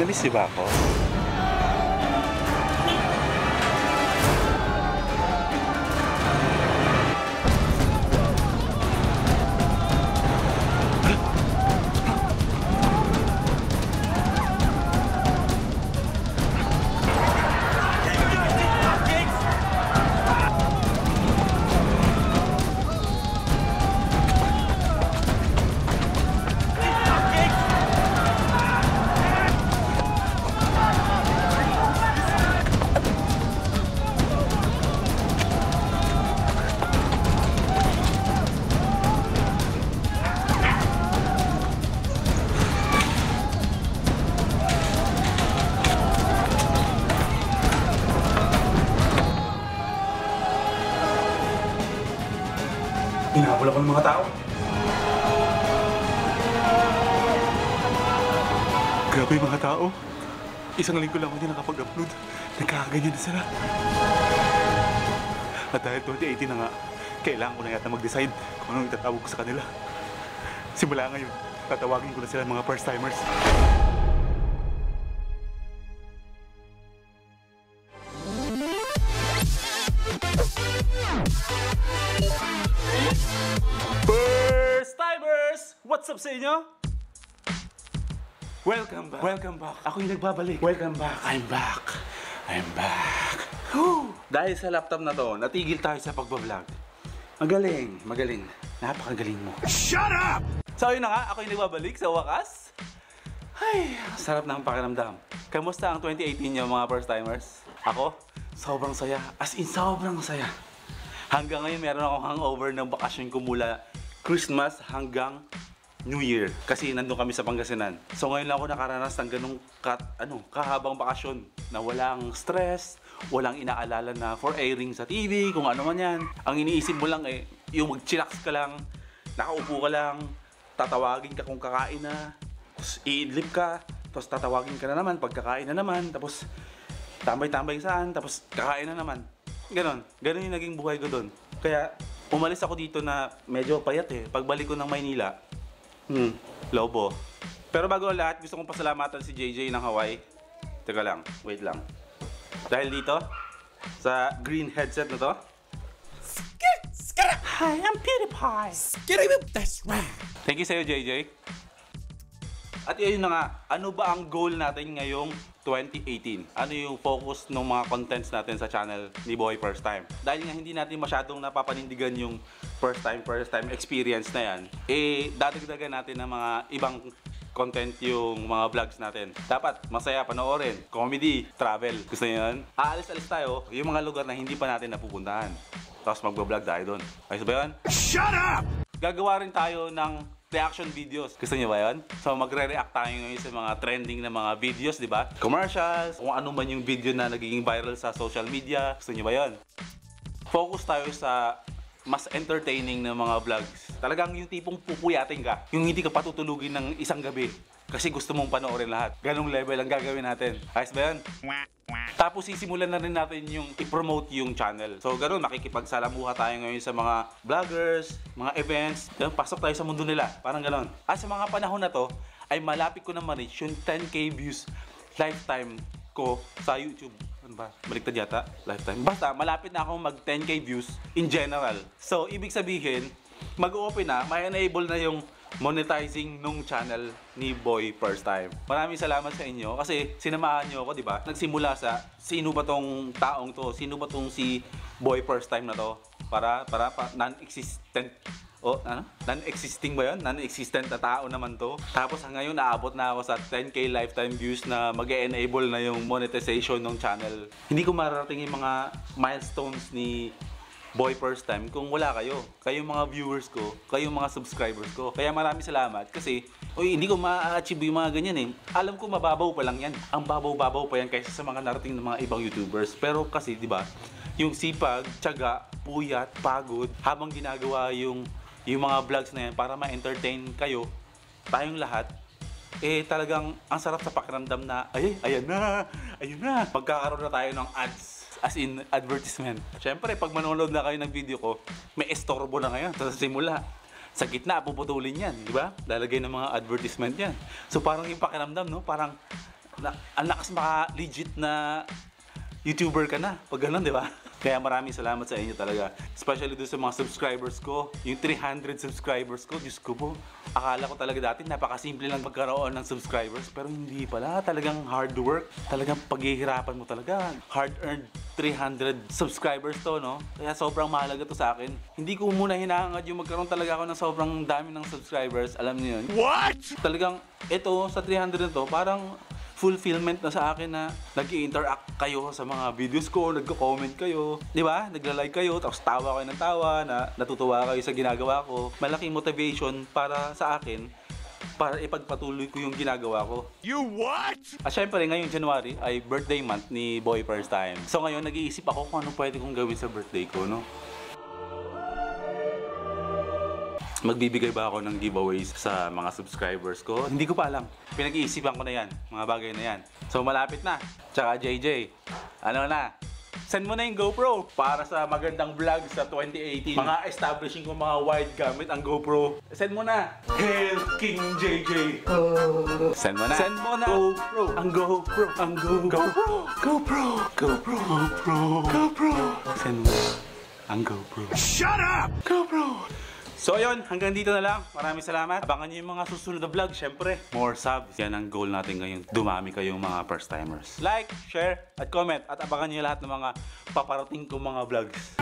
Nalis ba ako? Hinahabol ako ng mga tao. Grabe mga tao. Isang linggo lang ako hindi nakapag-upload. Nagkakaganyan na sila. At dahil 2018 na nga, kailangan ko na yata mag-decide kung anong itatawag ko sa kanila. Simula ngayon, tatawagin ko na sila mga first-timers. First timers! What's up sa inyo? Welcome back. Welcome back. Ako yung nagbabalik. Welcome back. I'm back. I'm back. Whew. Dahil sa laptop na to, natigil tayo sa pagbablog. Magaling, magaling. Napakagaling mo. Shut up! So yun na nga, ako yung nagbabalik sa wakas. Ay, sarap ng pakiramdam. Kamusta ang 2018 nyo mga first timers? Ako, sobrang saya. As in, sobrang saya. Hanggang ngayon, meron akong hangover ng bakasyon ko mula Christmas hanggang New Year. Kasi nandun kami sa Pangasinan. So ngayon lang ako nakaranas ng ganong kat, ano, kahabang bakasyon na walang stress, walang inaalala na for airing sa TV, kung ano man yan. Ang iniisip mo lang eh, yung mag-chillax ka lang, nakaupo ka lang, tatawagin ka kung kakain na, tapos iidlip ka, tapos tatawagin ka na naman, pagkakain na naman, tapos tambay-tambay saan, tapos kakain na naman. Ganon. Ganon yung naging buhay ko doon. Kaya, umalis ako dito na medyo payat eh. Pagbalik ko ng Maynila, hmm, lobo. Pero bago ang lahat, gusto kong pasalamatan si JJ ng Hawaii. Teka lang, wait lang. Dahil dito, sa green headset na to, Hi, I'm PewDiePie. That's right. Thank you sa'yo, JJ. At yun na nga, ano ba ang goal natin ngayong 2018? Ano yung focus ng mga contents natin sa channel ni Boy First Time? Dahil nga hindi natin masyadong napapanindigan yung first time, first time experience na yan, eh dadagdagan natin ng mga ibang content yung mga vlogs natin. Dapat masaya panoorin. Comedy, travel. Gusto niyo yun? Aalis-alis tayo yung mga lugar na hindi pa natin napupuntahan. Tapos magbablog tayo doon. Ayos ba yun? Shut up! gagawa rin tayo ng reaction videos. Gusto niyo ba yun? So magre-react tayo ngayon sa mga trending na mga videos, di ba? Commercials, kung ano man yung video na nagiging viral sa social media. Gusto niyo ba yun? Focus tayo sa mas entertaining na mga vlogs. Talagang yung tipong pupuyatin ka. Yung hindi ka patutulugin ng isang gabi. Kasi gusto mong panoorin lahat. Ganong level ang gagawin natin. Ayos ba yun? Tapos sisimulan na rin natin yung i-promote yung channel. So ganoon, makikipagsalamuha tayo ngayon sa mga vloggers, mga events. Ganun, pasok tayo sa mundo nila. Parang ganoon. At sa mga panahon na to, ay malapit ko na ma-reach yung 10k views lifetime ko sa YouTube. Ano ba? Baliktad yata? Lifetime. Basta, malapit na akong mag 10k views in general. So, ibig sabihin, mag-open na, may enable na yung monetizing nung channel ni Boy First Time. Maraming salamat sa inyo kasi sinamahan nyo ako, di ba? Nagsimula sa sino ba tong taong to? Sino ba tong si Boy First Time na to? Para, para, pa, non-existent o ano? Non-existing ba yun? Non-existent na tao naman to. Tapos ngayon naabot na ako sa 10k lifetime views na mag enable na yung monetization ng channel. Hindi ko mararating yung mga milestones ni Boy First Time kung wala kayo. Kayong mga viewers ko, kayong mga subscribers ko. Kaya maraming salamat kasi oy, hindi ko ma-achieve yung mga ganyan eh. Alam ko mababaw pa lang yan. Ang babaw-babaw pa yan kaysa sa mga narating ng mga ibang YouTubers. Pero kasi, di ba, yung sipag, tiyaga, puyat, pagod, habang ginagawa yung yung mga vlogs na yan para ma-entertain kayo, tayong lahat, eh talagang ang sarap sa pakiramdam na, ay, ayan na, ayun na. Magkakaroon na tayo ng ads as in advertisement. Siyempre, pag manonood na kayo ng video ko, may estorbo na ngayon sa simula. Sa gitna, puputulin yan, di ba? Lalagay ng mga advertisement yan. So parang yung pakiramdam, no? Parang na, ang lakas maka legit na YouTuber ka na. Pag ganun, di ba? Kaya maraming salamat sa inyo talaga. Especially doon sa mga subscribers ko. Yung 300 subscribers ko, Diyos ko po. Akala ko talaga dati napakasimple lang magkaroon ng subscribers. Pero hindi pala. Talagang hard work. Talagang paghihirapan mo talaga. Hard-earned 300 subscribers to, no? Kaya sobrang mahalaga to sa akin. Hindi ko muna hinahangad yung magkaroon talaga ako ng sobrang dami ng subscribers. Alam niyo yun? What? talagang ito sa 300 na to parang fulfillment na sa akin na nag interact kayo sa mga videos ko, nagko-comment kayo, di ba? Nagla-like kayo, tapos tawa kayo ng tawa, na natutuwa kayo sa ginagawa ko. Malaking motivation para sa akin para ipagpatuloy ko yung ginagawa ko. You what? At syempre, ngayong January ay birthday month ni Boy First Time. So ngayon, nag-iisip ako kung ano pwede kong gawin sa birthday ko, no? Magbibigay ba ako ng giveaways sa mga subscribers ko? Hindi ko pa alam. Pinag-iisipan ko na yan, mga bagay na yan. So malapit na. Tsaka JJ, ano na? Send mo na yung GoPro para sa magandang vlog sa 2018. Mga establishing ko mga wide gamit ang GoPro. Send mo na. Hail King JJ. Send mo na. Send mo na. GoPro. Ang GoPro. Ang GoPro. GoPro. GoPro. GoPro. GoPro. Send mo na. Ang GoPro. Shut up! GoPro. So ayun, hanggang dito na lang. Maraming salamat. Abangan nyo yung mga susunod na vlog, syempre. More subs. Yan ang goal natin ngayon. Dumami kayong mga first timers. Like, share, at comment. At abangan nyo lahat ng mga paparating kong mga vlogs.